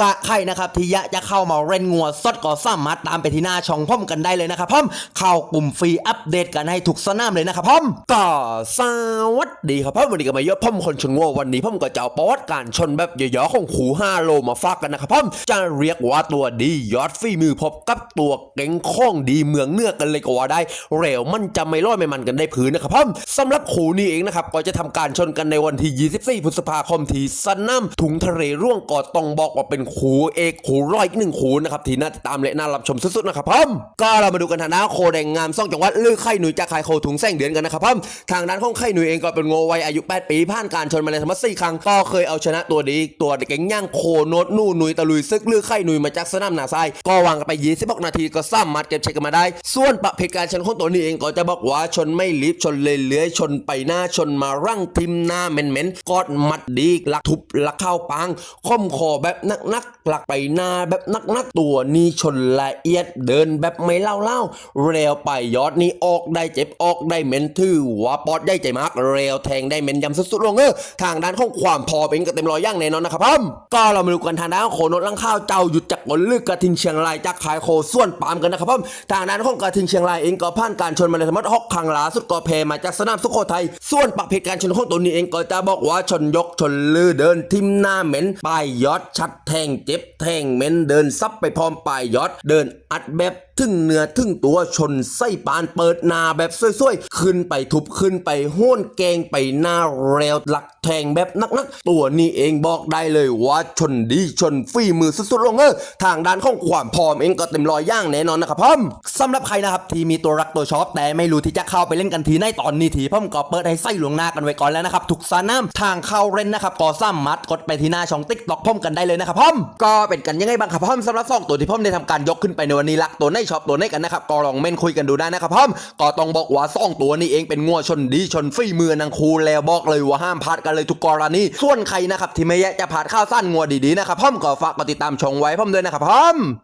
กะใครนะครับที่ยาจะเข้ามาเล่นงัวสดก็สามารถตามไปที่หน้าช่องพ่อมกันได้เลยนะครับพ่อมเข้ากลุ่มฟรีอัปเดตกันให้ทุกสนามเลยนะครับพ่อมก็สวัสดีครับพ่อมวันนี้ก็มาเยอะพ่อมคนชนงัววันนี้พ่อมก็จะเอาประวัติการชนแบบเยอะๆของขู่5โลมาฝากกันนะครับพ่อมจะเรียกว่าตัวดียอดฝีมือพบกับตัวเก่งข้องดีเมืองเนื้อกันเลยก็ว่าได้ เร็วมันจะไม่ร้อยไม่มันกันได้ผืนนะครับพ่อมสำหรับขู่นี้เองนะครับก็จะทำการชนกันในวันที่ 24 พฤษภาคมที่สนามถุงทะเลร่วงก็ต้องบอกว่าเป็นขู่เอกขู่ร้อยอีกหนึ่งขู่นะครับที่น่าติดตามและน่ารับชมสุดๆนะครับพ่อมก็เรามาดูกันทางด้านโคแดงงามซ่องจังหวัดลือไข่หนุ่ยจากไข่โคถุงแสงเดือนกันนะครับพ่อมทางด้านของไข่หนุ่ยเองก็เป็นโงวัยอายุ 8 ปีผ่านการชนมาแล้วทั้งหมดสี่ครั้งก็เคยเอาชนะตัวดีตัวเก่งย่างโคโนดนู่หนุ่ยตะลุยซึกลือไข่หนุ่ยมาจากสนามหนาทรายก็วางกันไป26นาทีก็สามารถเก็บเช็คกันมาได้ ส่วนประเภทการชนของตัวนี้เองก็จะบอกว่าชนไม่รีบชนเลยเลื้อยชนไปหน้าชนมารั่งทิมหน้าเม้นๆกอดมัดดีลักทุบลักเข้าปางค่อมคอแบบนักๆหลักไปหน้าแบบนักๆตัวนี้ชนละเอียดเดินแบบไม่เล่าเล่าเร็วไปยอดนี้ออกได้เจ็บออกได้เหม็นถือว่าปอดได้ใจมากเร็วแทงได้เหม็นยำสุดๆลงเออทางด้านของความพอเป็นก็เต็มร้อยย่างแน่นอนนะครับพ่อมก็เรามาดูกันทางด้านของโคโนดลังข้าวเจ้าหยุดจากบนลึกกระทิงเชียงรายจากขายโคส่วนปามกันนะครับพ่อมทางด้านของกระทิงเชียงรายเองก็ผ่านการชนมาในสมัติฮอกครั้งล่าสุดก็แพ้มาจากสนามสุโขทัยส่วนประเภทการชนของตัวนี้เองก็จะบอกว่าชนยกชนลือเดินทิมหน้าเหม็นปลายยอดชัดแทงเจ็บแทงเม็นเดินซับไปพร้อมปลายยอด เดินอัดแบบถึงเนื้อถึงตัวชนไส้ปานเปิดนาแบบซ้วยๆ ขึ้นไปทุบขึ้นไปห้นแกงไปหน้าเร็วหลักแทงแบบนักๆ ตัวนี้เองบอกได้เลยว่าชนดีชนฝีมือสุดๆลงเออทางด้านของความพร้อมเองก็เต็มรอยย่างแน่นอนนะครับพ่อมสำหรับใครนะครับที่มีตัวรักตัวชอบแต่ไม่รู้ที่จะเข้าไปเล่นกันทีในตอนนี้ทีพ่อมก็เปิดให้ไส้หลวงหน้ากันไว้ก่อนแล้วนะครับทุกสนามทางเข้าเล่นนะครับก็สามารถกดไปที่หน้าช่องติ๊กต็อกพ่อมกันได้เลยนะครับพ่อม ก็เป็นกันยังไงบ้างครับพ่อมสำหรับสองตัวที่พ่อมได้ทำการยกขึ้นไปในวันนี้ลักตัวในชอบตัวในกันนะครับก็ลองเม่นคุยกันดูได้นะครับพ่อมก็ต้องบอกว่าสองตัวนี้เองเป็นงัวชนดีชนฝีมือนางคูแล้วบอกเลยว่าห้ามพลาดกันเลยทุกกรณีส่วนใครนะครับที่ไม่แยากจะพลาดข้าวสั้นงัวดีๆนะครับพ่อมก็ฝากกดติดตามชมไว้พ่อมด้วยนะครับพ่อม